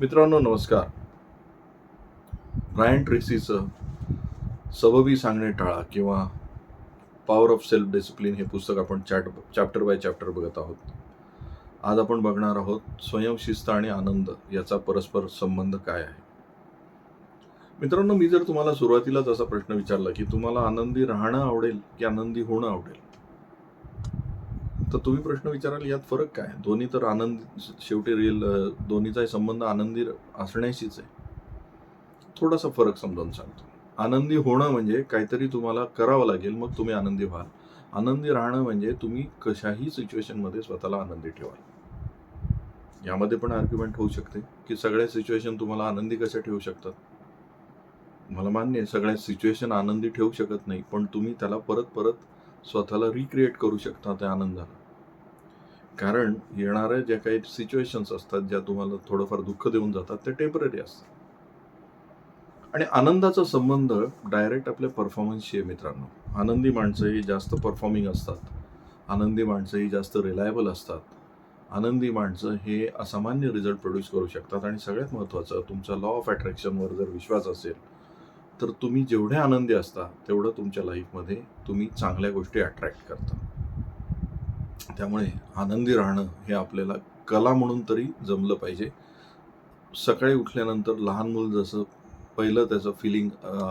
मित्रांनो नमस्कार. ब्रायन ट्रेसीचं सबबी सांगणे टाळा किंवा पॉवर ऑफ सेल्फ डिसिप्लिन हे पुस्तक आपण चॅट चॅप्टर बाय चॅप्टर बघत आहोत. आज आपण बघणार आहोत स्वयंशिस्त आणि आनंद याचा परस्पर संबंध काय आहे? मित्रांनो मी जर तुम्हाला सुरुवातीलाच असा प्रश्न विचारला की तुम्हाला आनंदी राहणं आवडेल की आनंदी होणं आवडेल? तर तुम्ही प्रश्न विचाराल यात फरक काय? दोन्ही तर आनंद शेवटी रिअल दोन्हीचाही संबंध आनंदी असण्याशीच आहे. थोडासा फरक समजावून सांगतो. आनंदी होणं म्हणजे काहीतरी तुम्हाला करावं लागेल मग तुम्ही आनंदी व्हाल. आनंदी राहणं म्हणजे तुम्ही कशाही सिच्युएशनमध्ये स्वतःला आनंदी ठेवाल. यामध्ये पण आर्ग्युमेंट होऊ शकते की सगळ्या सिच्युएशन तुम्हाला आनंदी कशा ठेवू शकतात? मला मान्य आहे सगळ्या सिच्युएशन आनंदी ठेवू शकत नाही पण तुम्ही त्याला परत परत स्वतःला रिक्रिएट करू शकता त्या आनंदाला. कारण येणाऱ्या ज्या काही सिच्युएशन्स असतात ज्या तुम्हाला थोडंफार दुःख देऊन जातात ते टेंपररी असतात. आणि आनंदाचा संबंध डायरेक्ट आपल्या परफॉर्मन्सशी आहे मित्रांनो. आनंदी माणसं ही जास्त परफॉर्मिंग असतात. आनंदी माणसं ही जास्त रिलायबल असतात. आनंदी माणसं हे असामान्य रिझल्ट प्रोड्यूस करू शकतात. आणि सगळ्यात महत्त्वाचं तुमचा लॉ ऑफ अट्रॅक्शनवर जर विश्वास असेल तर तुम्ही जेवढे आनंदी असता तेवढं तुमच्या लाईफमध्ये तुम्ही चांगल्या गोष्टी अट्रॅक्ट करता. त्यामुळे आनंदी राहणं हे आपल्याला कला म्हणून तरी जमलं पाहिजे. सकाळी उठल्यानंतर लहान मूल जसं पहिलं त्याचं फिलिंग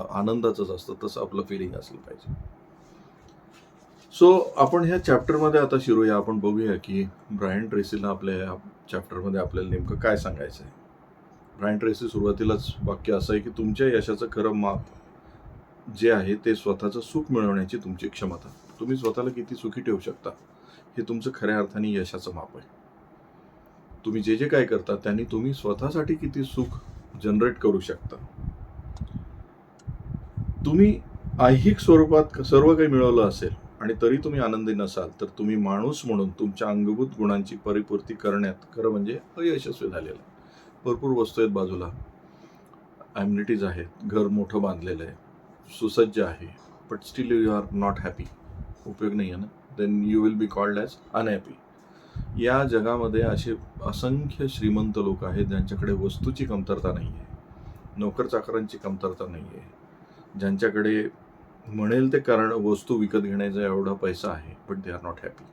आनंदाचंच असतं तसं आपलं फिलिंग असलं पाहिजे. सो आपण ह्या चॅप्टरमध्ये आता शिरूया. आपण बघूया की ब्रायन ट्रेसीला आपल्या ह्या चॅप्टरमध्ये आपल्याला नेमकं काय सांगायचं आहे ब्रायन ट्रेसी सुरुवातीलाच वाक्य असं आहे की तुमच्या यशाचं खरं माप जे आहे ते स्वतःचं सुख मिळवण्याची तुमची क्षमता. तुम्ही स्वतःला किती सुखी ठेवू शकता हे तुमचं खऱ्या अर्थाने यशाचं माप आहे. तुम्ही जे जे काय करता त्यांनी तुम्ही स्वतःसाठी किती सुख जनरेट करू शकता. तुम्ही ऐहिक स्वरूपात सर्व काही मिळवलं असेल आणि तरी तुम्ही आनंदी नसाल तर तुम्ही माणूस म्हणून तुमच्या अंगभूत गुणांची परिपूर्ती करण्यात खरं म्हणजे अयशस्वी झालेला भरपूर वस्तू आहेत बाजूला. ॲम्युनिटीज आहेत घर मोठं बांधलेलं आहे सुसज्ज आहे but still you are not happy उपयोग नाही आहे ना. Then you will be called as unhappy या जगामध्ये असे असंख्य श्रीमंत लोक आहेत ज्यांच्याकडे वस्तूची कमतरता नाही आहे नोकर चाकरांची कमतरता नाही आहे ज्यांच्याकडे म्हणेल ते कारण वस्तू विकत घेण्याचा एवढा पैसा आहे but they are not happy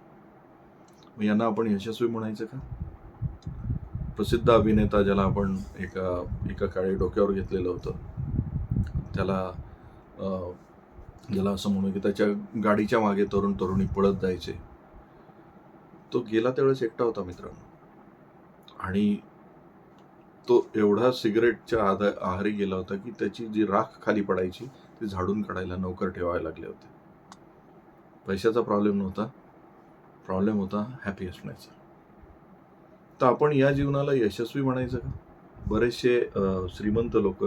मग यांना आपण यशस्वी म्हणायचं का? प्रसिद्ध अभिनेता ज्याला आपण एका एका काळी डोक्यावर घेतलेलं होतं त्याला ज्याला असं म्हणू की त्याच्या गाडीच्या मागे तरुण तरुणी पळत जायचे. तो गेला त्यावेळेस एकटा होता मित्रांनो. आणि तो एवढा सिगरेटच्या आधा आहारी गेला होता की त्याची जी राख खाली पडायची ती झाडून काढायला नोकर ठेवावे लागले होते. पैशाचा प्रॉब्लेम नव्हता. प्रॉब्लेम होता हॅपी असण्याचा. तर आपण या जीवनाला यशस्वी म्हणायचं का? बरेचसे श्रीमंत लोक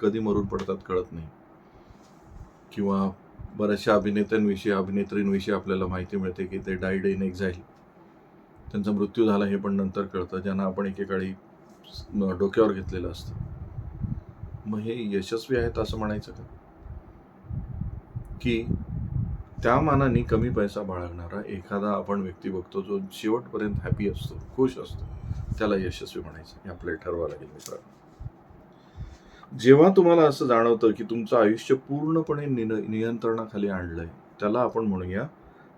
कधी मरून पडतात कळत नाही. किंवा बऱ्याचशा अभिनेत्यांविषयी अभिनेत्रींविषयी आपल्याला माहिती मिळते की ते डायड इन एक्झाईल. त्यांचा मृत्यू झाला हे पण नंतर कळतं ज्यांना आपण एकेकाळी डोक्यावर घेतलेलं असतं. मग हे यशस्वी आहेत असं म्हणायचं का? की त्या मानाने कमी पैसा बाळगणारा एखादा आपण व्यक्ती बघतो जो शेवटपर्यंत हॅपी असतो खुश असतो त्याला यशस्वी म्हणायचं हे आपल्याला ठरवावं लागेल मित्रांनो. जेव्हा तुम्हाला असं जाणवतं की तुमचं आयुष्य पूर्णपणे निन- नियंत्रणाखाली आणलंय त्याला आपण म्हणूया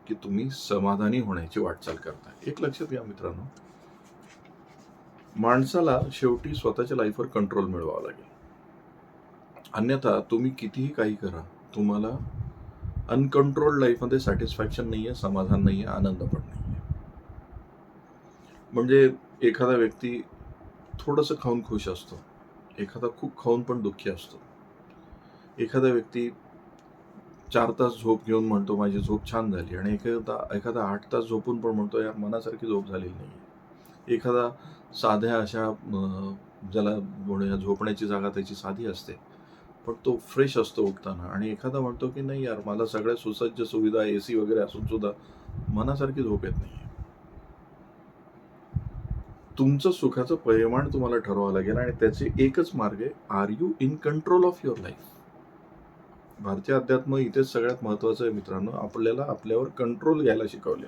की तुम्ही समाधानी होण्याची वाटचाल करता एक लक्षात घ्या मित्रांनो. माणसाला शेवटी स्वतःच्या लाईफवर कंट्रोल मिळवावा लागेल. अन्यथा तुम्ही कितीही काही करा तुम्हाला अनकंट्रोल्ड लाईफमध्ये सॅटिस्फॅक्शन नाही आहे समाधान नाही आहे आनंद पण नाही आहे म्हणजे एखादा व्यक्ती थोडंसं खाऊन खुश असतो. एखादा खूप खाऊन पण दुःखी असतो. एखादा व्यक्ती चार तास झोप घेऊन म्हणतो माझी झोप छान झाली. आणि एखादा एखादा आठ तास झोपून पण म्हणतो यार मनासारखी झोप झालेली नाही एखादा साध्या अशा ज्याला म्हणूया झोपण्याची जागा त्याची साधी असते पण तो फ्रेश असतो उठताना. आणि एखादा म्हणतो की नाही यार मला सगळ्या सुसज्ज सुविधा ए सी वगैरे असून सुद्धा मनासारखी झोप येत नाही तुमचं सुखाचं परिमाण तुम्हाला ठरवावं लागेल आणि त्याचे एकच मार्ग आहे are you in control of your life भारतीय अध्यात्म इथेच सगळ्यात महत्वाचं आहे मित्रांनो आपल्याला आपल्यावर कंट्रोल घ्यायला शिकवले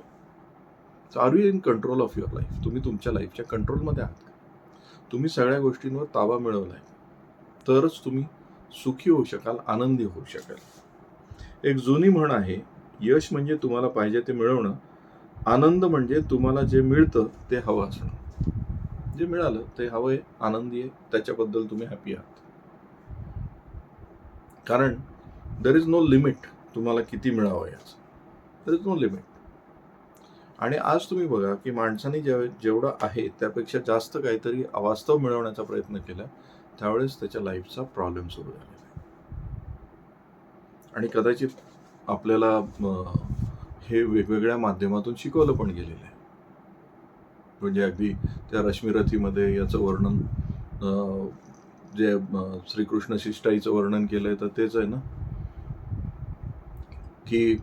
are you in control of your life तुम्ही तुमच्या लाईफच्या कंट्रोलमध्ये आहात तुम्ही सगळ्या गोष्टींवर ताबा मिळवलाय. तरच तुम्ही सुखी होऊ शकाल आनंदी होऊ शकाल. एक जुनी म्हण आहे यश म्हणजे तुम्हाला पाहिजे ते मिळवणं आनंद म्हणजे तुम्हाला जे मिळतं ते हवं असणं. जे मिळालं ते हवं आहे आनंदी आहे त्याच्याबद्दल तुम्ही हॅपी आहात. कारण दर इज नो लिमिट तुम्हाला किती मिळावं याचं. दर इज नो लिमिट आणि आज तुम्ही बघा की माणसाने जेव जेवढं आहे त्यापेक्षा जास्त काहीतरी अवास्तव मिळवण्याचा प्रयत्न केला त्यावेळेस त्याच्या लाईफचा प्रॉब्लेम सुरू झालेला आहे. आणि कदाचित आपल्याला हे वेगवेगळ्या माध्यमातून शिकवलं पण गेलेलं आहे. म्हणजे अगदी त्या रश्मीरथीमध्ये याचं वर्णन जे श्रीकृष्ण शिष्टाईचं वर्णन केलंय तर तेच आहे ना? की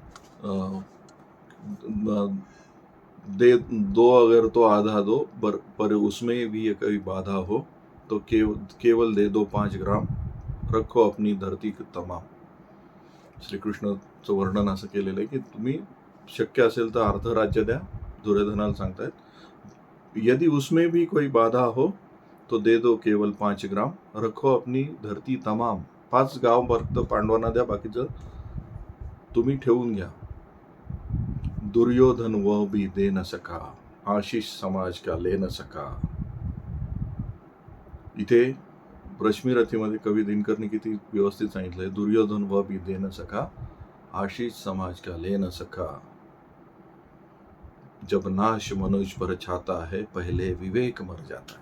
दे दो अगर तो आधा दो पर पर उसमें भी एक कोई बाधा हो तो केव, केवल दे दो पाच ग्राम रखो अपनी धरती तमाम। श्रीकृष्णाचं वर्णन असं केलेलं आहे की तुम्ही शक्य असेल तर अर्ध राज्य द्या दुर्योधनाला सांगतायत. यदि उसमें भी कोई बाधा हो तो दे दो केवल पाच ग्राम। रखो अपनी धरती तमाम। पाच गाव फक्त पांडवांना द्या बाकीचं तुम्ही ठेवून घ्या। दुर्योधन वह भी दे न सका। आशीष समाज का ले न सका। इथे रश्मीरथीमध्ये कवी दिनकरने किती व्यवस्थित सांगितलंय, दुर्योधन वह भी दे न सका। आशीष समाज का ले न सका। जब नाश मनुज पर छाता है पहले विवेक मर जाता है।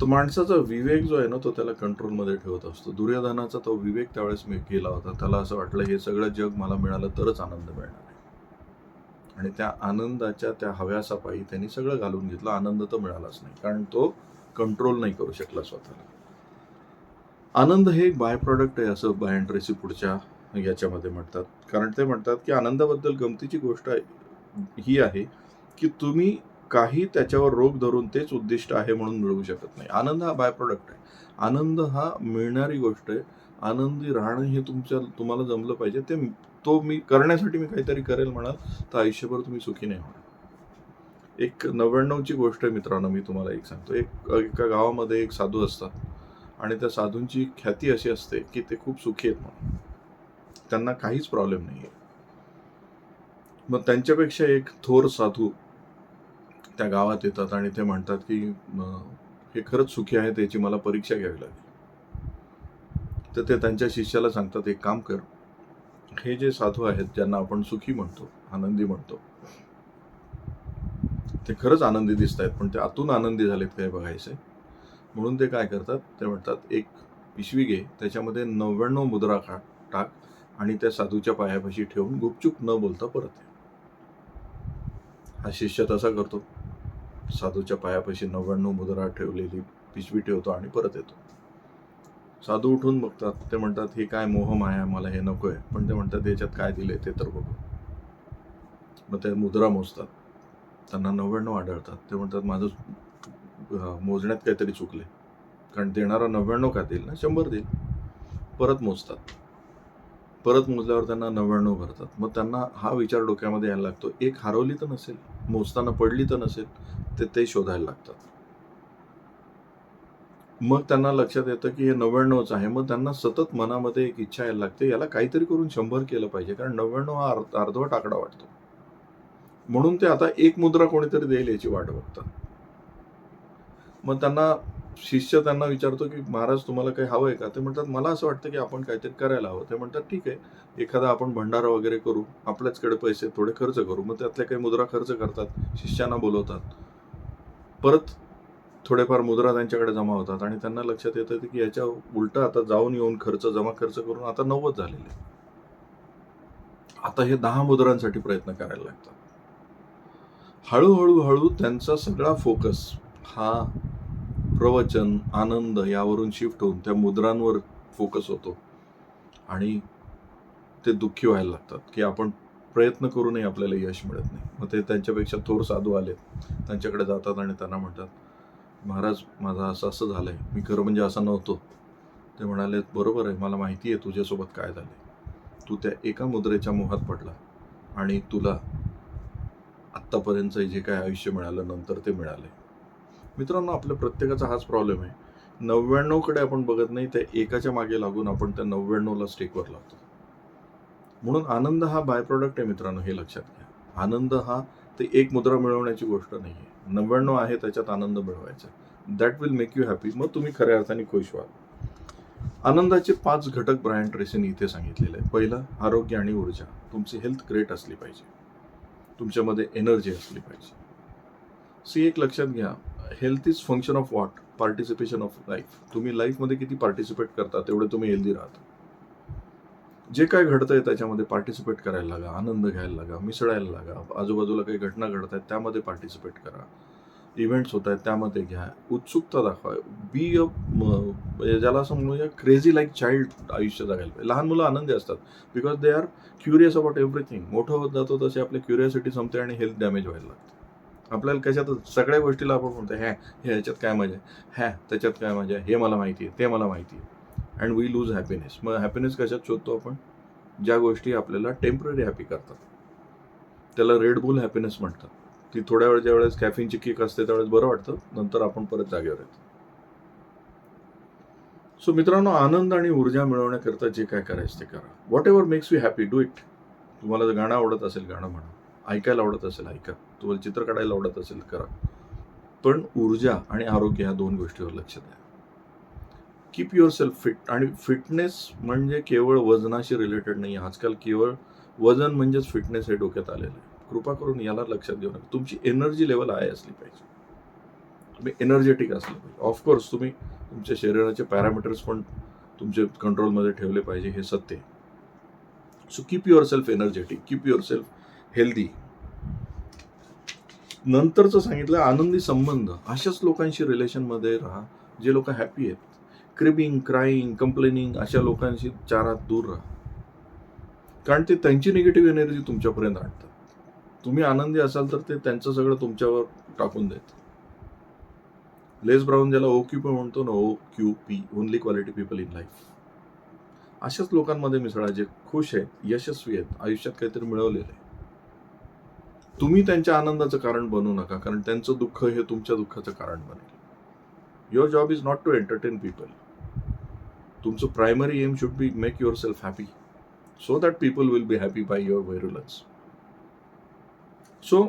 तो माणसाचा विवेक जो आहे ना तो त्याला कंट्रोलमध्ये ठेवत असतो. दुर्योधनाचा तो विवेक त्यावेळेस मी केला होता. त्याला असं वाटलं हे सगळं जग मला मिळालं तरच आनंद मिळणार आहे. आणि त्या आनंदाच्या त्या हव्यासापायी त्यांनी सगळं घालून घेतलं. आनंद तर मिळालाच नाही कारण तो कंट्रोल नाही करू शकला स्वतःला. आनंद हे एक बाय प्रॉडक्ट आहे असं बाय रेसी पुढच्या याच्यामध्ये म्हणतात. कारण ते म्हणतात की आनंदाबद्दल गमतीची गोष्ट ही आहे की तुम्ही काही त्याच्यावर रोग धरून तेच उद्दिष्ट आहे म्हणून मिळवू शकत नाही. आनंद हा बाय प्रॉडक्ट आहे. आनंद हा मिळणारी गोष्ट आहे. आनंदी राहणं हे तुमच्या तुम्हाला जमलं पाहिजे. ते तो मी करण्यासाठी मी काहीतरी करेल म्हणाल तर आयुष्यभर तुम्ही सुखी नाही होणार. एक नव्याण्णवची गोष्ट आहे मित्रांनो मी तुम्हाला एक सांगतो. एक एका गावामध्ये एक साधू असतात आणि त्या साधूंची ख्याती अशी असते की ते खूप सुखी आहेत म्हणून. त्यांना काहीच प्रॉब्लेम नाही आहे मग त्यांच्यापेक्षा एक थोर साधू त्या गावात येतात आणि ते म्हणतात की हे खरंच सुखी आहे त्याची मला परीक्षा घ्यावी लागेल. तर ते त्यांच्या शिष्याला सांगतात एक काम कर हे जे साधू आहेत ज्यांना आपण सुखी म्हणतो आनंदी म्हणतो ते खरंच आनंदी दिसत आहेत पण ते आतून आनंदी झालेत काय बघायचंय? म्हणून ते काय करतात ते म्हणतात एक पिशवी घे त्याच्यामध्ये नव्याण्णव मुद्रा टाक आणि त्या साधूच्या पायापाशी ठेवून गुपचूप न बोलता परत ये. हा शिष्य तसा करतो. साधूच्या पायापाशी नव्याण्णव मुद्रा ठेवलेली पिशवी ठेवतो आणि परत येतो. साधू उठून बघतात. ते म्हणतात हे काय मोह माया मला हे नकोय. पण ते म्हणतात याच्यात काय दिले ते तर बघू. मग ते मुद्रा मोजतात. त्यांना नव्याण्णव आढळतात. ते म्हणतात माझं मोजण्यात काहीतरी चुकले कारण देणारा नव्याण्णव का देईल ना? शंभर देईल. परत मोजतात. परत मोजल्यावर त्यांना नव्याण्णव भरतात. मग त्यांना हा विचार डोक्यामध्ये यायला लागतो एक हरवली तर नसेल मोजताना पडली तर नसेल ते ते शोधायला लागतात. मग त्यांना लक्षात येतं की हे नव्याण्णवच आहे. मग त्यांना सतत मनामध्ये एक इच्छा यायला लागते याला काहीतरी करून शंभर केलं पाहिजे कारण नव्याण्णव हा अर्ध अर्धवट आकडा वाटतो. म्हणून ते आता एक मुद्रा कोणीतरी देईल याची वाट बघतात. मग त्यांना शिष्य त्यांना विचारतो की महाराज तुम्हाला काही हवं आहे का? ते म्हणतात मला असं वाटतं की आपण काहीतरी करायला हवं. ते म्हणतात ठीक आहे. एखादा आपण भंडारा वगैरे करू आपल्याचकडे पैसे थोडे खर्च करू. मग त्यातल्या काही मुद्रा खर्च करतात शिष्यांना बोलवतात. परत थोडेफार मुद्रा त्यांच्याकडे जमा होतात आणि त्यांना लक्षात येतं की याच्या उलटा आता जाऊन येऊन खर्च जमा खर्च करून आता नव्वद झालेले आता हे दहा मुद्रांसाठी प्रयत्न करायला लागतात. हळूहळू हळू त्यांचा सगळा फोकस हा प्रवचन आनंद यावरून शिफ्ट होऊन त्या मुद्रांवर फोकस होतो. आणि ते दुःखी व्हायला लागतात की आपण प्रयत्न करूनही आपल्याला यश मिळत नाही. मग ते त्यांच्यापेक्षा थोर साधू आले त्यांच्याकडे जातात आणि त्यांना म्हणतात महाराज माझा असं असं झालं आहे मी खरं म्हणजे असं नव्हतो. ते म्हणाले बरोबर आहे मला माहिती आहे तुझ्यासोबत काय झाले तू त्या एका मुद्रेच्या मोहात पडला आणि तुला आत्तापर्यंत जे काय आयुष्य मिळालं नंतर ते मिळाले मित्रांनो आपल्या प्रत्येकाचा हाच प्रॉब्लेम आहे. नव्याण्णवकडे आपण बघत नाही त्या एकाच्या मागे लागून आपण त्या नव्याण्णवला स्टेकवर लावतो. म्हणून आनंद हा बाय प्रॉडक्ट आहे मित्रांनो हे लक्षात घ्या. आनंद हा ते एक मुद्रा मिळवण्याची गोष्ट नाही आहे नव्याण्णव आहे त्याच्यात आनंद मिळवायचा. That will make you happy मग तुम्ही खऱ्या अर्थाने खुश व्हाल. आनंदाचे पाच घटक ब्रायन ट्रेसीने इथे सांगितलेले आहे पहिलं आरोग्य आणि ऊर्जा. तुमची हेल्थ ग्रेट असली पाहिजे. तुमच्यामध्ये एनर्जी असली पाहिजे. सी एक लक्षात घ्या. Health is function of what participation of life तुम्ही लाईफमध्ये किती पार्टिसिपेट करता तेवढे तुम्ही हेल्दी राहता. जे काय घडतंय त्याच्यामध्ये पार्टिसिपेट करायला लागा आनंद घ्यायला लागा मिसळायला लागा. आजूबाजूला काही घटना घडत आहेत त्यामध्ये पार्टिसिपेट करा. इव्हेंट्स होत आहेत त्यामध्ये घ्या. उत्सुकता दाखवा. बी अ म्हणजे ज्याला असं म्हणूया क्रेझी लाईक चाइल्ड आयुष्य जगायला पाहिजे. लहान मुलं आनंदी असतात. Because they are curious about everything मोठं होत जातो तसे आपली क्युरियोसिटी संपते आणि हेल्थ डॅमेज व्हायला लागते. आपल्याला कशात सगळ्या गोष्टीला आपण म्हणतो ह्या हे ह्याच्यात काय मजा आहे? ह्या त्याच्यात काय मजा आहे? हे मला माहिती आहे ते मला माहिती आहे. अँड वी लूज हॅपीनेस मग हॅपीनेस कशात शोधतो आपण? ज्या गोष्टी आपल्याला टेंपररी हॅपी करतात. त्याला रेड बुल हॅपीनेस म्हणतात. ती थोड्या वेळ ज्या वेळेस कॅफिनची किक असते त्यावेळेस बरं वाटतं नंतर आपण परत जागेवर येतो. सो मित्रांनो आनंद आणि ऊर्जा मिळवण्याकरता जे काय करायचं ते करा. Whatever makes you happy do it तुम्हाला जर गाणं आवडत असेल गाणं म्हणा. ऐकायला आवडत असेल ऐका. तुम्हाला चित्र काढायला आवडत असेल करा. पण ऊर्जा आणि आरोग्य ह्या दोन गोष्टीवर लक्ष द्या. कीप युअर सेल्फ फिट आणि फिटनेस म्हणजे केवळ वजनाशी रिलेटेड नाही आजकाल केवळ वजन म्हणजेच फिटनेस हे डोक्यात आलेलं आहे. कृपा करून याला लक्षात घेऊ नका. तुमची एनर्जी लेवल आहे असली पाहिजे. तुम्ही एनर्जेटिक असलं पाहिजे. ऑफकोर्स तुम्ही तुमच्या शरीराचे पॅरामीटर्स पण तुमचे कंट्रोलमध्ये ठेवले पाहिजे हे सत्य so keep yourself energetic keep yourself healthy. नंतरचं सांगितलं आनंदी संबंध. अशाच लोकांशी रिलेशनमध्ये राहा जे लोक हॅपी आहेत. क्रिबिंग क्राईंग कंप्लेनिंग अशा लोकांशी चारात दूर राहा. कारण ते त्यांची निगेटिव्ह एनर्जी तुमच्यापर्यंत आणतात. तुम्ही आनंदी असाल तर ते त्यांचं सगळं तुमच्यावर टाकून देत लेस ब्राऊन ज्याला ओ क्यू पी म्हणतो ना ओ Q P only quality people in life अशाच लोकांमध्ये मिसळा जे खुश आहेत यशस्वी आहेत आयुष्यात काहीतरी मिळवलेलं आहे. तुम्ही त्यांच्या आनंदाचं कारण बनू नका कारण त्यांचं दुःख हे तुमच्या दुःखाचं कारण बनेल. Your job is not to entertain people तुमचं primary aim should be make yourself happy so that people will be happy by your virulence so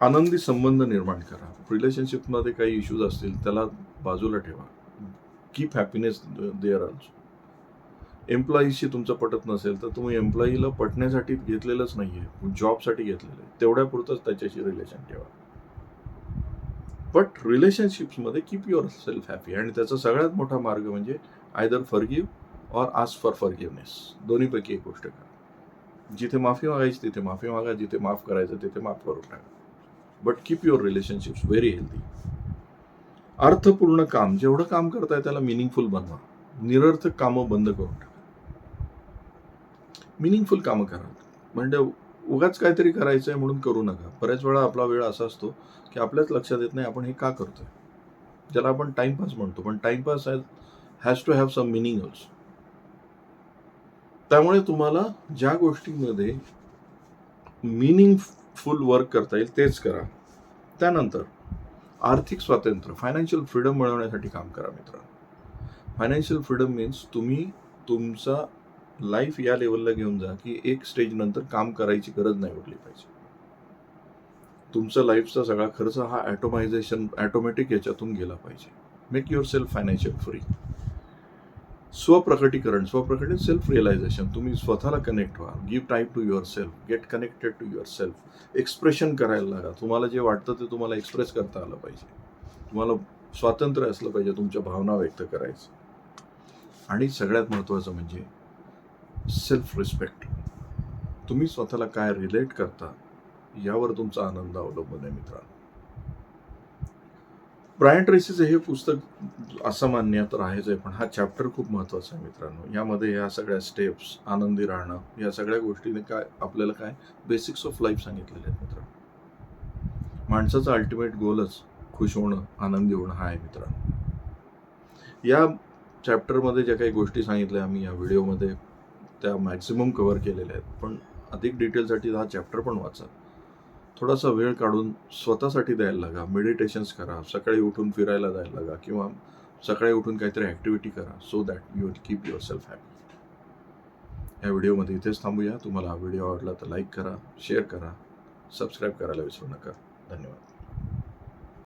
आनंदी संबंध निर्माण करा. रिलेशनशिपमध्ये काही इश्यूज असतील त्याला बाजूला ठेवा. कीप हॅपीनेस देअर ऑल्सो एम्प्लॉईशी तुमचं पटत नसेल तर तुम्ही एम्प्लॉईला पटण्यासाठी घेतलेलंच नाही आहे जॉबसाठी घेतलेलं आहे तेवढ्यापुरतंच त्याच्याशी रिलेशन ठेवा. बट रिलेशनशिप्समध्ये कीप युअर सेल्फ हॅपी आणि त्याचा सगळ्यात मोठा मार्ग म्हणजे either forgive or ask for forgiveness दोन्हीपैकी एक गोष्ट करा. जिथे माफी मागायची तिथे माफी मागा. जिथे माफ करायचं तिथे माफ करून टाका. But keep your relationships very healthy अर्थपूर्ण काम जेवढं काम करताय त्याला मिनिंगफुल बनवा. निरर्थक कामं बंद करून टाका. मिनिंगफुल कामं करा. म्हणजे उगाच काहीतरी करायचं आहे म्हणून करू नका. बऱ्याच वेळा आपला वेळ असा असतो की आपल्याच लक्षात येत नाही आपण हे का करतोय. ज्याला आपण टाइमपास म्हणतो. पण timepass has to have some meaning also त्यामुळे तुम्हाला ज्या गोष्टींमध्ये मिनिंगफुल वर्क करता येईल तेच करा. त्यानंतर आर्थिक स्वातंत्र्य फायनान्शियल फ्रीडम मिळवण्यासाठी काम करा मित्रांनो. फायनान्शियल फ्रीडम मीन्स तुम्ही तुमचा लाईफ या लेवलला घेऊन जा की एक स्टेज नंतर काम करायची गरज नाही उठली पाहिजे. तुमचा लाईफचा सगळा खर्च हा ॲटोमायझेशन ॲटोमॅटिक याच्यातून गेला पाहिजे. Make your self financial free स्वप्रकटीकरण स्वप्रकटीत सेल्फ रिअलायझेशन तुम्ही स्वतःला कनेक्ट व्हा. Give time to your self get connected to your self expression करायला लागा. तुम्हाला जे वाटतं ते तुम्हाला एक्सप्रेस करता आलं पाहिजे. तुम्हाला स्वातंत्र्य असलं पाहिजे तुमच्या भावना व्यक्त करायचं. आणि सगळ्यात महत्त्वाचं म्हणजे सेल्फ रिस्पेक्ट तुम्ही स्वतःला काय रिलेट करता यावर तुमचा आनंद अवलंबून आहे मित्रांनो. ब्रायन ट्रेसीचं हे पुस्तक असामान्य तर आहेच आहे पण हा चॅप्टर खूप महत्त्वाचा आहे मित्रांनो. यामध्ये या सगळ्या स्टेप्स आनंदी राहणं या सगळ्या गोष्टीने काय आपल्याला काय बेसिक्स ऑफ लाईफ सांगितलेले आहेत मित्रांनो. माणसाचा अल्टिमेट गोलच खुश होणं आनंदी होणं हा आहे मित्रांनो. या चॅप्टरमध्ये ज्या काही गोष्टी सांगितल्या आम्ही या व्हिडिओमध्ये त्या मॅक्झिमम कव्हर केलेल्या आहेत. पण अधिक डिटेलसाठी हा चॅप्टर पण वाचा. थोडासा वेळ काढून स्वतःसाठी द्यायला लागा. मेडिटेशन्स करा. सकाळी उठून फिरायला जायला लागा. किंवा सकाळी उठून काहीतरी ॲक्टिव्हिटी करा. So that you will keep your self happy या व्हिडिओमध्ये इथेच थांबूया. तुम्हाला हा व्हिडिओ आवडला तर लाईक करा शेअर करा सबस्क्राईब करायला विसरू नका. धन्यवाद.